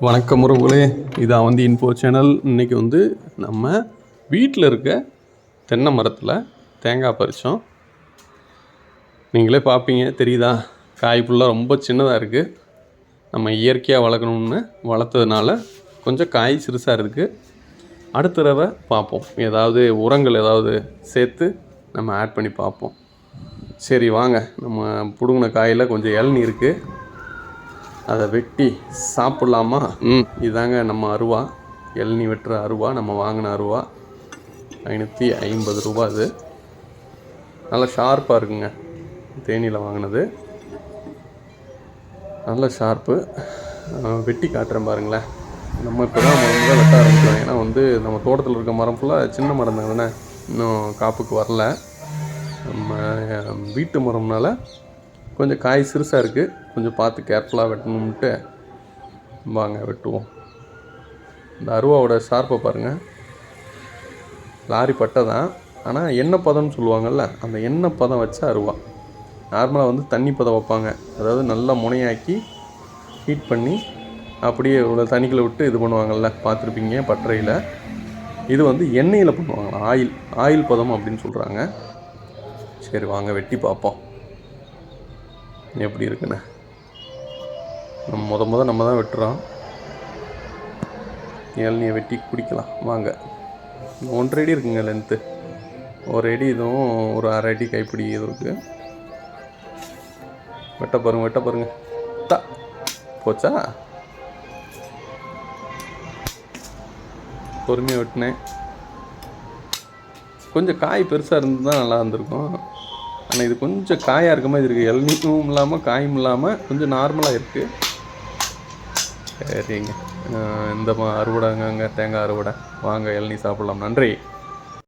வணக்கம் உறவுகளே. இதான் வந்து இன்ஃபோ சேனல் இன்றைக்கி வந்து நம்ம வீட்டில் இருக்க தென்னை மரத்தில் தேங்காய் பறித்தோம் நீங்களே பார்ப்பீங்க தெரியுதா? காய் ஃபுல்லாக ரொம்ப சின்னதாக இருக்குது நம்ம இயற்கையாக வளர்க்கணும்னு வளர்த்ததுனால கொஞ்சம் காய் சிறுசாக இருக்குது அடுத்த தடவை பார்ப்போம் ஏதாவது உரங்கள் ஏதாவது சேர்த்து நம்ம ஆட் பண்ணி பார்ப்போம் சரி வாங்க. நம்ம பிடுங்கின காயில் கொஞ்சம் இளநீ இருக்குது அதை வெட்டி சாப்பிட்லாமா? ம். இதாங்க நம்ம அருவா. இளநீ வெட்டுற அருவா நம்ம வாங்கின அருவா. ஐநூற்றி ஐம்பது ரூபா அது. நல்லா ஷார்ப்பாக இருக்குங்க. தேனியில் வாங்கினது. நல்ல ஷார்ப்பு வெட்டி காட்டுறேன் பாருங்களேன். நம்ம இப்போ தான் முதல்ல வெட்ட ஆரம்பிக்கிறோம். ஏன்னா வந்து நம்ம தோட்டத்தில் இருக்க மரம் ஃபுல்லாக சின்ன மரம் தானே இன்னும் காப்புக்கு வரல. நம்ம வீட்டு மரம்னால கொஞ்சம் காய் சிறுசாக இருக்குது கொஞ்சம் பார்த்து கேர்ஃபுல்லாக வெட்டணும்ட்டு வாங்க வெட்டுவோம். இந்த அருவாவோட ஷார்ப்பை பாருங்கள் லாரி பட்டை தான். ஆனால் எண்ணெய் பதம்னு சொல்லுவாங்கள்ல அந்த எண்ணெய் பதம் வச்ச அருவா. நார்மலாக வந்து தண்ணி பதம் வைப்பாங்க. அதாவது நல்லா முனையாக்கி ஹீட் பண்ணி அப்படியே உள்ள தண்ணிக்குள்ளே விட்டு இது பண்ணுவாங்கள்ல பார்த்துருப்பீங்க பட்டறையில். இது வந்து எண்ணெயில் பண்ணுவாங்க ஆயில். ஆயில் பதம் அப்படின்னு சொல்கிறாங்க சரி வாங்க வெட்டி பார்ப்போம். எப்படி இருக்குன்னு. நம்ம முத முத நம்ம தான் வெட்டுறோம். இளநியை வெட்டி குடிக்கலாம். வாங்க. ஒன்றரை அடி இருக்குங்க லென்த்து ஒரு அடி இதுவும் ஒரு அரை அடி கைப்பிடி இது இருக்குது வெட்ட பாருங்க வெட்ட பாருங்க. தா. போச்சா? பொறுமையாக வெட்டினேன். கொஞ்சம் காய் பெருசாக இருந்து தான் நல்லா இருந்திருக்கும். ஆனால் இது கொஞ்சம் காயாக இருக்க மாதிரி இருக்குது இளநீரும் இல்லாமல் காயும் இல்லாமல் கொஞ்சம் நார்மலாக இருக்குது சரிங்க. இந்த மா அறுவடைங்க தேங்காய் அறுவடை. வாங்க இளநீ சாப்பிட்லாம். நன்றி.